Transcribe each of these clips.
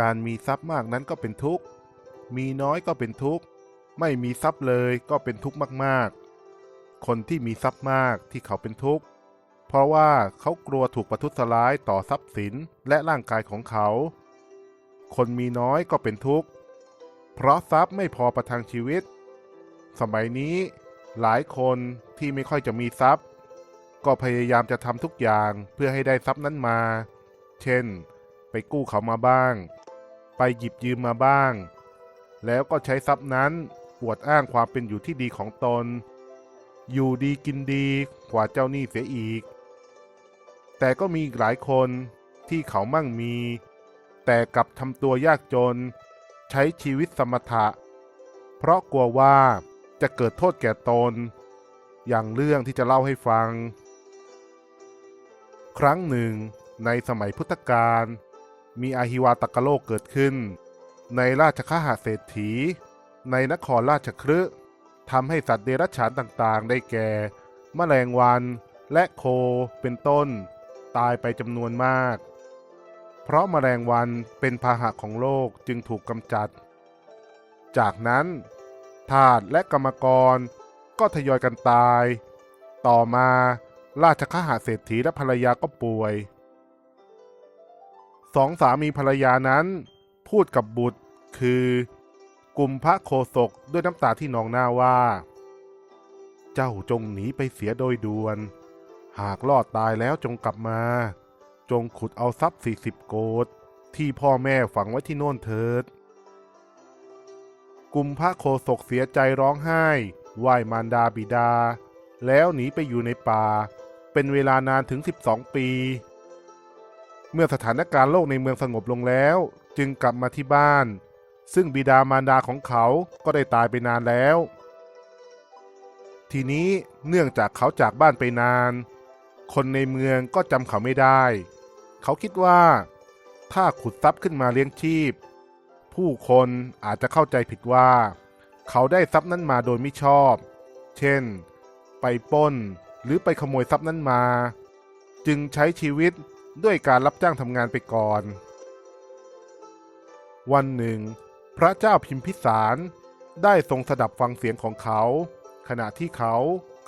การมีทรัพย์มากนั้นก็เป็นทุกข์ มีน้อยก็เป็นทุกข์ ไม่มีทรัพย์เลยก็เป็นทุกข์มากๆ คนที่มีทรัพย์มากที่เขาเป็นทุกข์ เพราะว่าเขากลัวถูกประทุษร้ายต่อทรัพย์สินและร่างกายของเขา คนมีน้อยก็เป็นทุกข์ เพราะทรัพย์ไม่พอประทังชีวิต สมัยนี้หลายคนที่ไม่ค่อยจะมีทรัพย์ ก็พยายามจะทำทุกอย่างเพื่อให้ได้ทรัพย์นั้นมา เช่น ไปกู้เขามาบ้าง ไปหยิบยืมมาบ้าง แล้วก็ใช้ทรัพย์นั้นอวดอ้างความเป็นอยู่ที่ดีของตน อยู่ดีกินดีกว่าเจ้าหนี้เสียอีก แต่ก็มีอีกหลายคนที่เขามั่งมี แต่กลับทำตัวยากจน ใช้ชีวิตสมถะ เพราะกลัวว่าจะเกิดโทษแก่ตน อย่างเรื่องที่จะเล่าให้ฟัง ครั้งหนึ่งในสมัยพุทธกาล มีอาหิวาตกโลกเกิดขึ้น ในราชคหาเศรษฐี ในนครราชคฤห์ทำให้สัตว์เดรัจฉานต่างๆ ได้แก่ แมลงวันและโคเป็นต้น ตายไปจำนวนมาก เพราะแมลงวันเป็นพาหะของโลกจึงถูกกำจัด จากนั้นทาสและกรรมกรก็ทยอยกันตาย ต่อมาราชคหาเศรษฐีและภรรยาก็ป่วย สองสามีภรรยานั้น พูดกับบุตรคือกุมพระโคศกด้วยน้ำตาที่นองหน้าว่า เจ้าจงหนีไปเสียโดยด่วน หากรอดตายแล้วจงกลับมา จงขุดเอาทรัพย์สี่สิบโกดที่พ่อแม่ฝังไว้ที่โน่นเถิดกุมพระโคศกเสียใจร้องไห้ไหว้มารดาบิดา แล้วหนีไปอยู่ในป่า เป็นเวลานานถึง 12 ปี เมื่อสถานการณ์โลกในเมืองสงบลงแล้ว จึงกลับมาที่บ้าน ซึ่งบิดามารดาของเขาก็ได้ตายไปนานแล้ว ทีนี้เนื่องจากเขาจากบ้านไปนาน คนในเมืองก็จำเขาไม่ได้ เขาคิดว่า ถ้าขุดทรัพย์ขึ้นมาเลี้ยงชีพ ผู้คนอาจจะเข้าใจผิดว่า เขาได้ทรัพย์นั้นมาโดยไม่ชอบ เช่น ไปปล้นหรือไปขโมยทรัพย์นั้นมา จึงใช้ชีวิต ด้วยการรับจ้างทำงานไปก่อน วันหนึ่ง พระเจ้าพิมพิสารได้ทรงสดับฟังเสียงของเขา ขณะที่เขา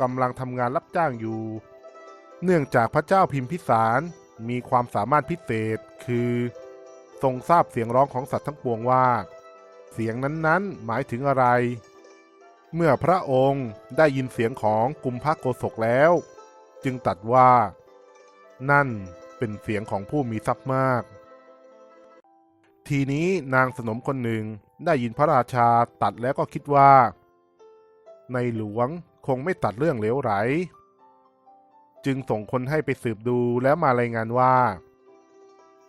กำลังทำงานรับจ้างอยู่ เนื่องจากพระเจ้าพิมพิสารมีความสามารถพิเศษคือ ทรงทราบเสียงร้องของสัตว์ทั้งปวงว่า เสียงนั้นๆหมายถึงอะไร เมื่อพระองค์ได้ยินเสียงของกุมภโกศกแล้ว จึงตัดว่า นั่น เป็นเสียงของผู้มีทรัพย์มาก ทีนี้นางสนมคนหนึ่งได้ยินพระราชาตัดแล้วก็คิดว่า ในหลวงคงไม่ตัดเรื่องเหลวไหล จึงส่งคนให้ไปสืบดูแล้วมารายงานว่า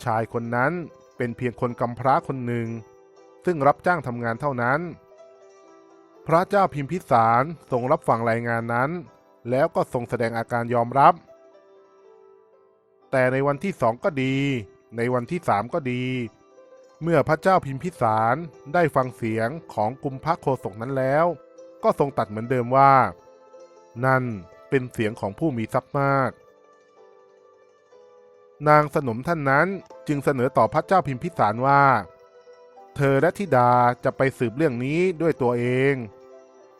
ชายคนนั้นเป็นเพียงคนกำพร้าคนหนึ่ง ซึ่งรับจ้างทำงานเท่านั้น พระเจ้าพิมพิสารทรงรับฟังรายงานนั้น แล้วก็ทรงแสดงอาการยอมรับ แต่ในวันที่สองก็ดี ในวันที่สามก็ดี เมื่อพระเจ้าพิมพิสารได้ฟังเสียงของกุมพระโคศกนั้นแล้ว ก็ทรงตัดเหมือนเดิมว่า นั่นเป็นเสียงของผู้มีทรัพย์มาก นางสนมท่านนั้นจึงเสนอต่อพระเจ้าพิมพิสารว่า เธอและธิดาจะไปสืบเรื่องนี้ด้วยตัวเอง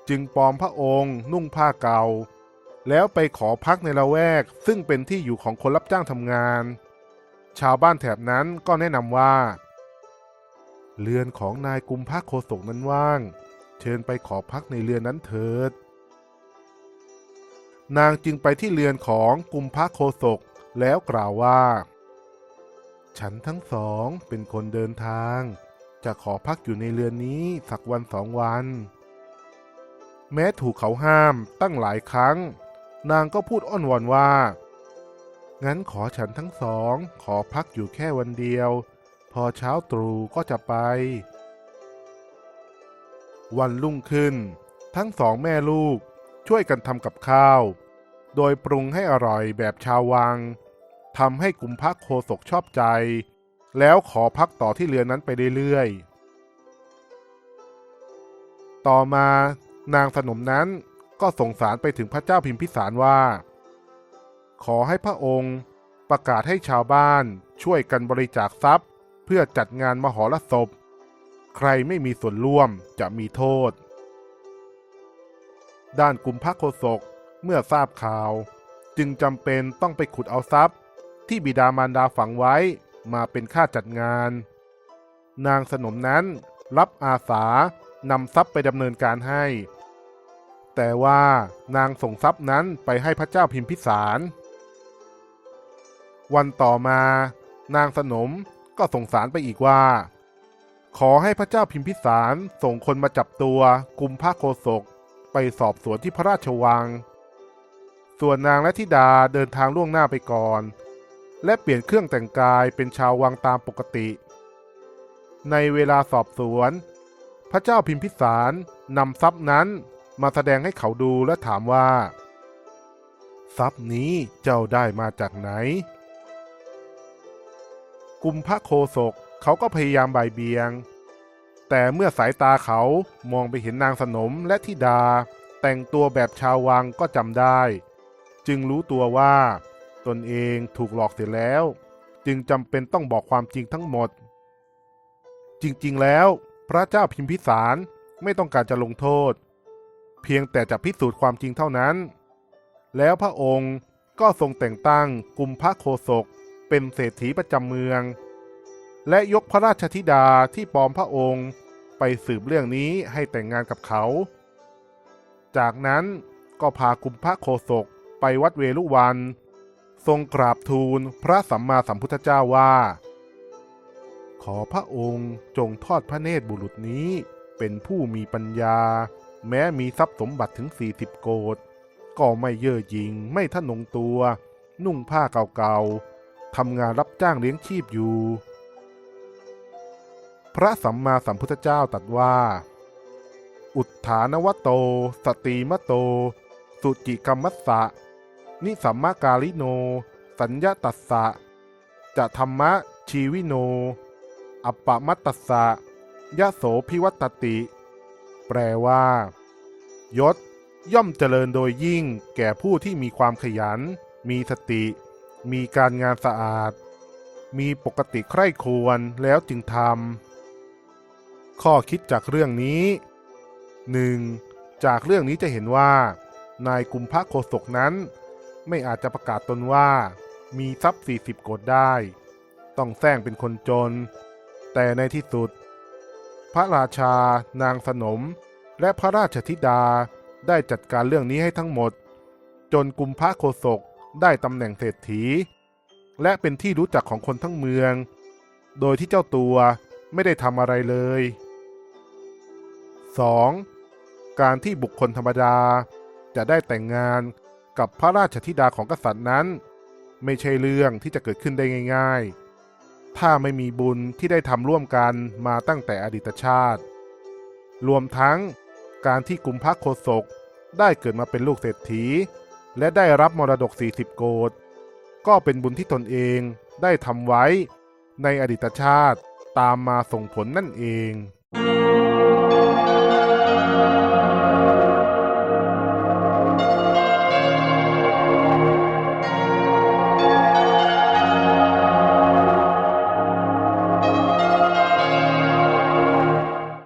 จึงปลอมพระองค์นุ่งผ้าเก่า แล้วไปขอพักในละแวก ซึ่งเป็นที่อยู่ของคนรับจ้างทำงาน ชาวบ้านแถบนั้นก็แนะนำว่า เรือนของนายกุมภโคศกนั้นว่าง เชิญไปขอพักในเรือนนั้นเถิด นางจึงไปที่เรือนของกุมภโคศกแล้วกล่าวว่า ฉันทั้งสองเป็นคนเดินทาง จะขอพักอยู่ในเรือนนี้สักวันสองวัน แม้ถูกเขาห้ามตั้งหลายครั้ง นางก็พูดอ้อนวอนว่า งั้นขอฉันทั้งสอง ขอพักอยู่แค่วันเดียว พอเช้าตรู่ก็จะไป วันรุ่งขึ้น ทั้งสองแม่ลูกช่วยกันทำกับข้าว โดยปรุงให้อร่อยแบบชาววังทำให้กุมพักโคศกชอบใจ แล้วขอพักต่อที่เรือนนั้นไปเรื่อยๆ ต่อมานางสนมนั้น ก็ส่งสารไปถึงพระเจ้าพิมพิสารว่า ขอให้พระองค์ประกาศให้ชาวบ้านช่วยกันบริจาคทรัพย์ เพื่อจัดงานมหรสพ ใครไม่มีส่วนร่วมจะมีโทษ ด้านกุมภโคศกเมื่อทราบข่าว จึงจำเป็นต้องไปขุดเอาทรัพย์ ที่บิดามารดาฝังไว้มาเป็นค่าจัดงาน นางสนมนั้นรับอาสานำทรัพย์ไปดำเนินการให้ แต่ว่านางส่งทรัพย์นั้นไปให้พระเจ้าพิมพิสาร วันต่อมานางสนมก็ส่งสารไปอีกว่า ขอให้พระเจ้าพิมพิสารส่งคนมาจับตัวกุมภโคศกไปสอบสวนที่พระราชวัง ส่วนนางและธิดาเดินทางล่วงหน้าไปก่อน และเปลี่ยนเครื่องแต่งกายเป็นชาววังตามปกติ ในเวลาสอบสวน พระเจ้าพิมพิสารนำทรัพย์นั้น มาแสดงให้เขาดูและถามว่า ทรัพย์นี้เจ้าได้มาจากไหนกุมพระโคศกเขาก็พยายามบ่ายเบียง แต่เมื่อสายตาเขามองไปเห็นนางสนมและธิดา แต่งตัวแบบชาววังก็จำได้ จึงรู้ตัวว่า ตนเองถูกหลอกเสียแล้ว จึงจำเป็นต้องบอกความจริงทั้งหมด จริงๆแล้ว พระเจ้าพิมพิสารไม่ต้องการจะลงโทษ เพียงแต่จะพิสูจน์ความจริงเท่านั้น แล้วพระองค์ก็ทรงแต่งตั้งกุมพระโคศกเป็นเศรษฐีประจำเมือง และยกพระราชธิดาที่ปลอมพระองค์ไปสืบเรื่องนี้ให้แต่งงานกับเขา จากนั้นก็พากุมพระโคศกไปวัดเวลุวัน ทรงกราบทูลพระสัมมาสัมพุทธเจ้าว่า ขอพระองค์จงทอดพระเนตรบุรุษนี้เป็นผู้มีปัญญา แม้มีทรัพย์สมบัติถึง 40 โกดก็ไม่เย่อหยิ่งไม่ทะนงตัว นุ่งผ้าเก่าๆทำงานรับจ้างเลี้ยงชีพอยู่ พระสัมมาสัมพุทธเจ้าตรัสว่า อุทธานวโต สติมโต สุจิกรรมัสสะ นิสัมมากาลิโน สัญญาตัสสะ จะธรรมะชีวิโน อัปปมัตตสะยะโสพิวัตติ แปลว่า ยศ ย่อมเจริญโดยยิ่ง แก่ผู้ที่มีความขยัน มีสติ มีการงานสะอาด มีปกติใคร่ควรแล้วจึงทำข้อคิดจากเรื่องนี้ 1. จากเรื่องนี้จะเห็นว่า นายกุมภะโคศกนั้น ไม่อาจจะประกาศตนว่า มีทรัพย์ 40 โกดได้ ต้องแซงเป็นคนจน แต่ในที่สุด พระราชา นางสนม และพระราชธิดาได้จัดการเรื่องนี้ให้ทั้งหมด จนกุมภะโคศกได้ตำแหน่งเศรษฐี และเป็นที่รู้จักของคนทั้งเมือง โดยที่เจ้าตัวไม่ได้ทำอะไรเลย 2. การที่บุคคลธรรมดาจะได้แต่งงานกับพระราชธิดาของกษัตริย์นั้น ไม่ใช่เรื่องที่จะเกิดขึ้นได้ง่าย ๆ ถ้าไม่มีบุญที่ได้ทำร่วมกันมาตั้งแต่อดีตชาติ รวมทั้งการที่กุมภะโคศกได้เกิดมาเป็นลูกเศรษฐี และได้รับมรดก 40 โกดก็เป็นบุญที่ตนเองได้ทำไว้ในอดีตชาติตามมาส่งผลนั่นเอง